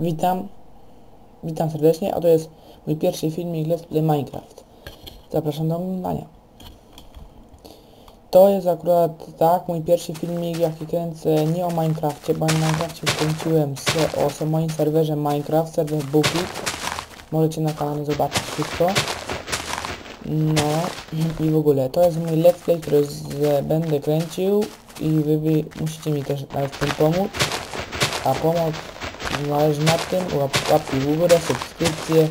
Witam. Witam serdecznie, a to jest mój pierwszy filmik Let's Play Minecraft. Zapraszam do oglądania. To jest akurat tak, mój pierwszy filmik jaki kręcę nie o Minecrafcie, bo o Minecrafcie kręciłem se, o se moim serwerze Minecraft, serwer Bookit. Możecie na kanale zobaczyć wszystko. No i w ogóle, to jest mój let's play, który z, będę kręcił i wy, wy musicie mi też nawet w tym pomóc. A pomoc zależy na tym, łap, łapki w górę, subskrypcje,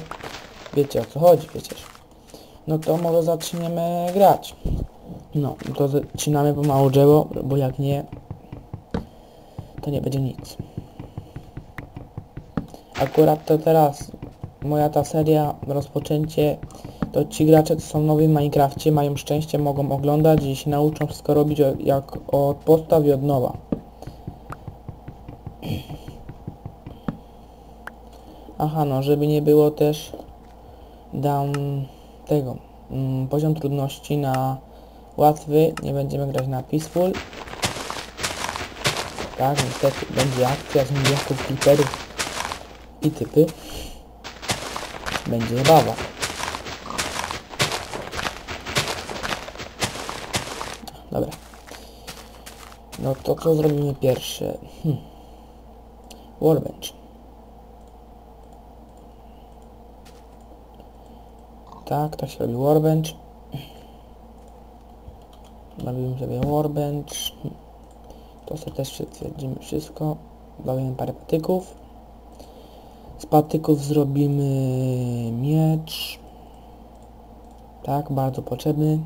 wiecie o co chodzi przecież. No to może zaczniemy grać. No, to zaczynamy pomału drzewo, bo jak nie, to nie będzie nic. Akurat to teraz moja ta seria, rozpoczęcie, to ci gracze, co są nowi w Minecrafcie, mają szczęście, mogą oglądać i się nauczą wszystko robić jak od podstaw i od nowa. Aha, no, żeby nie było też, dam tego, mm, poziom trudności na łatwy, nie będziemy grać na peaceful. Tak, niestety będzie akcja z miliardów creeperów i typy. Będzie zabawa. Dobra. No to co zrobimy pierwsze? Hm. Workbench. Tak, tak się robi workbench. Robimy sobie workbench. Hm. To sobie też stwierdzimy wszystko. Bawimy parę patyków. Z patyków zrobimy miecz. Tak, bardzo potrzebny.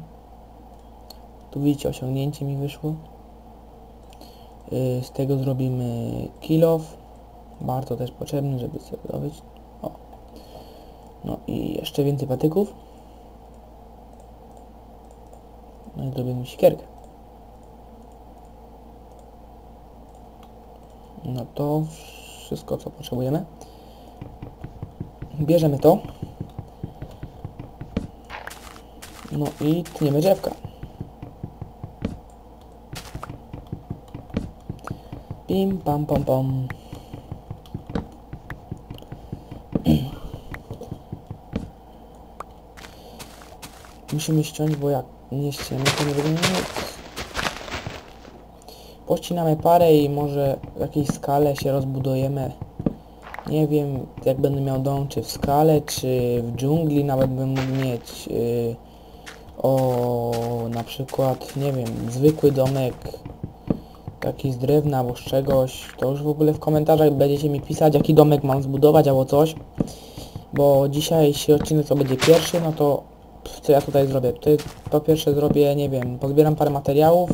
Tu widzicie, osiągnięcie mi wyszło. Yy, Z tego zrobimy kill off. Bardzo też potrzebny, żeby sobie zdobyć. No i jeszcze więcej patyków. No i zrobimy siekierkę. No to wszystko co potrzebujemy. Bierzemy to. No i tniemy drzewka. Pim pam pam pam. Musimy ściąć, bo jak nie ściemy, to nie będziemy nic. Pościnamy parę i może w jakiejś skale się rozbudujemy. Nie wiem, jak będę miał dom, czy w skale, czy w dżungli nawet bym mógł mieć. Yy, o, na przykład, nie wiem, zwykły domek, taki z drewna albo z czegoś. To już w ogóle w komentarzach będziecie mi pisać, jaki domek mam zbudować albo coś. Bo dzisiejszy odcinek to będzie pierwszy, no to co ja tutaj zrobię? Tutaj po pierwsze zrobię, nie wiem, pozbieram parę materiałów.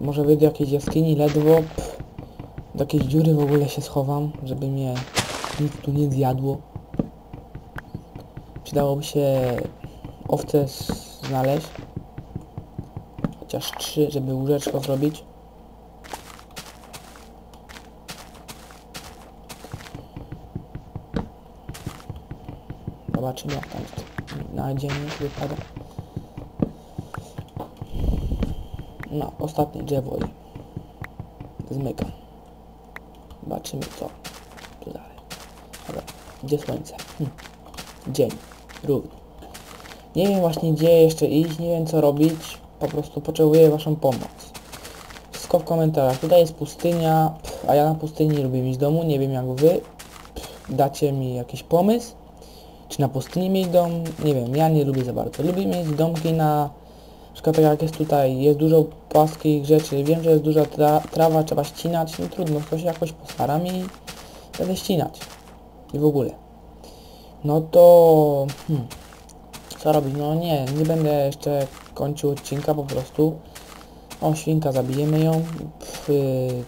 Może wyjdę do jakiejś jaskini ledwo. Pff, do jakiejś dziury w ogóle się schowam, żeby mnie nic tu nie zjadło. Przydałoby się owce znaleźć. Chociaż trzy, żeby łóżeczko zrobić. Zobaczymy jak tam na dzień wypada. No, ostatnie drzewo i zmykam. Zobaczymy co tu dalej. Dobra, gdzie słońce? Hm. Dzień, równy. Nie wiem właśnie gdzie jeszcze iść, nie wiem co robić. Po prostu potrzebuję waszą pomoc. Wszystko w komentarzach. Tutaj jest pustynia, pff, a ja na pustyni lubię mieć domu, nie wiem jak wy. Pff, dacie mi jakiś pomysł? Czy na pustyni mieć dom? Nie wiem, ja nie lubię za bardzo. Lubię mieć domki na... Na przykład tak jak jest tutaj, jest dużo płaskich rzeczy, wiem, że jest duża tra trawa, trzeba ścinać, no trudno, to się jakoś postaram i będę ścinać. I w ogóle. No to... Hmm, co robić? No nie, nie będę jeszcze kończył odcinka po prostu. O, świnka, zabijemy ją. Pff, yy,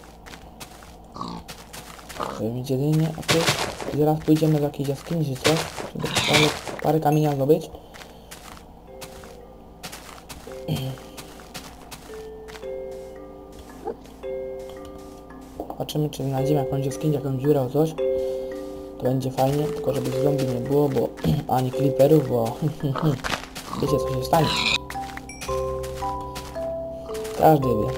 a i zaraz pójdziemy do jakiejś jaskini czy coś, żeby parę, parę kamienia zdobyć. Zobaczymy, czy znajdziemy jakąś jaskinię, jakąś dziurę o coś. To będzie fajnie, tylko żeby zombie nie było, bo ani creeperów, bo wiecie co się stanie. Każdy wie.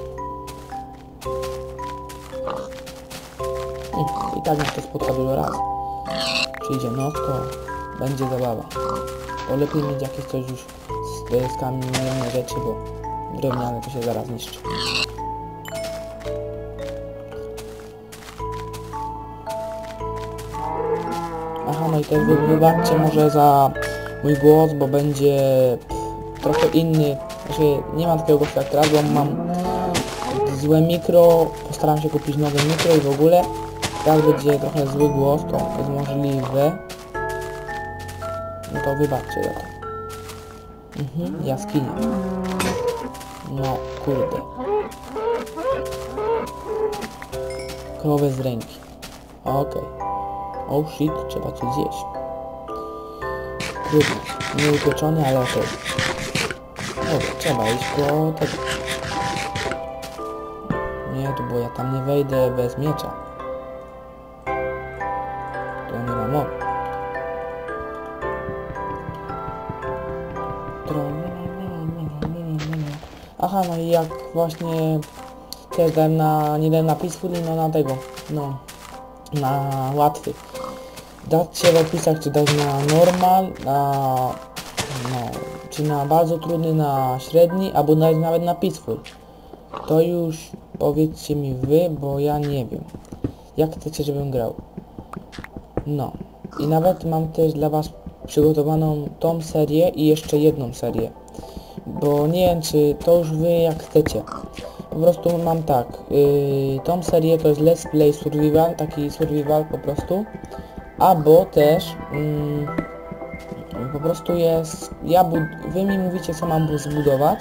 I tak nas to spotka dużo razy. Przyjdzie noc, to będzie zabawa. To lepiej mieć jakieś coś już z, z kamiennej rzeczy, bo drewniane to się zaraz niszczy. Aha, no i też wy, wybaczcie może za mój głos, bo będzie trochę inny. Znaczy, nie mam takiego głosu jak teraz, bo mam złe mikro, postaram się kupić nowe mikro i w ogóle. Teraz będzie trochę zły głos, to jest możliwe. No to wybaczcie za to. Mhm, jaskinia. No, kurde. Krowę z ręki. Okej. Oh shit, trzeba coś zjeść. Trudno. Nie upieczony, ale okej. Dobra, trzeba iść po tego. Nie, to bo ja tam nie wejdę bez miecza. Aha, no i jak właśnie też dałem na, nie dałem na peaceful, no na tego, no, na łatwy. Dać się w opisach, czy dać na normal, na, no, czy na bardzo trudny, na średni, albo dać nawet na peaceful. To już powiedzcie mi wy, bo ja nie wiem. Jak chcecie, żebym grał? No. I nawet mam też dla was przygotowaną tą serię i jeszcze jedną serię. Bo nie wiem, czy to już wy jak chcecie. Po prostu mam tak. Yy, tą serię to jest Let's Play Survival, taki survival po prostu. Albo też mm, po prostu jest. Ja wy mi mówicie co mam zbudować.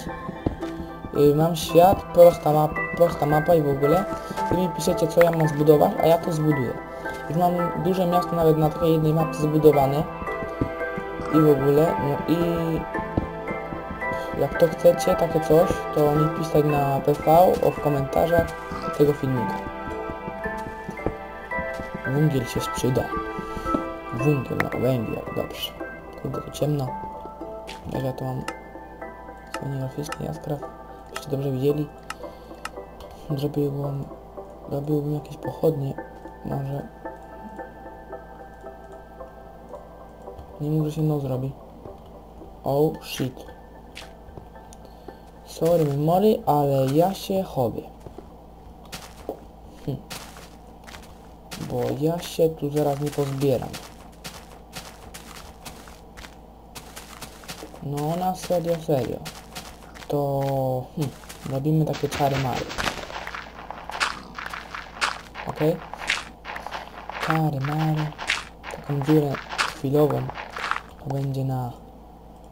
Yy, mam świat, prosta, map prosta mapa i w ogóle. Wy mi piszecie co ja mam zbudować, a ja to zbuduję. Już mam duże miasto nawet na takiej jednej mapce zbudowane. I w ogóle, no i jak to chcecie, takie coś, to mi pisać na PV o w komentarzach tego filmika. Węgiel się sprzyda. Węgiel, no węgiel, dobrze. Kurde, to ciemno. Jak ja to mam scenograficzny jaskraw, byście dobrze widzieli. Zrobiłbym, zrobiłbym jakieś pochodnie, może. Nie mów, że się no zrobi. Oh shit. Sorry memory, ale ja się chowię. Hm. Bo ja się tu zaraz nie pozbieram. No na serio, serio. To hm, robimy takie czary mary. Okej? Czary mary. Taką dziurę chwilową. To będzie na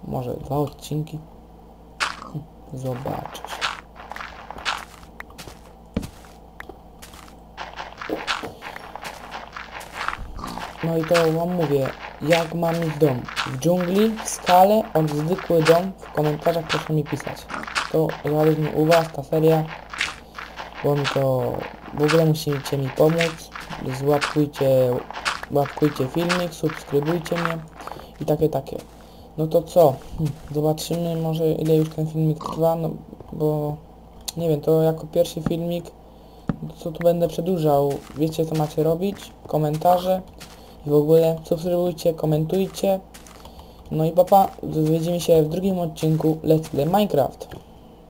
może dwa odcinki. Zobaczysz. No i to wam mówię, jak mam mieć dom? W dżungli, w skale, od zwykły dom? W komentarzach proszę mi pisać. To zależnie u was, ta seria, bo mi to w ogóle musicie mi pomóc. Złapkujcie, łapkujcie filmik, subskrybujcie mnie i takie, takie. No to co? Hm, Zobaczymy może ile już ten filmik trwa, no bo nie wiem, to jako pierwszy filmik co tu będę przedłużał. Wiecie co macie robić, komentarze i w ogóle subskrybujcie, komentujcie. No i papa, widzimy się w drugim odcinku Let's Play Minecraft.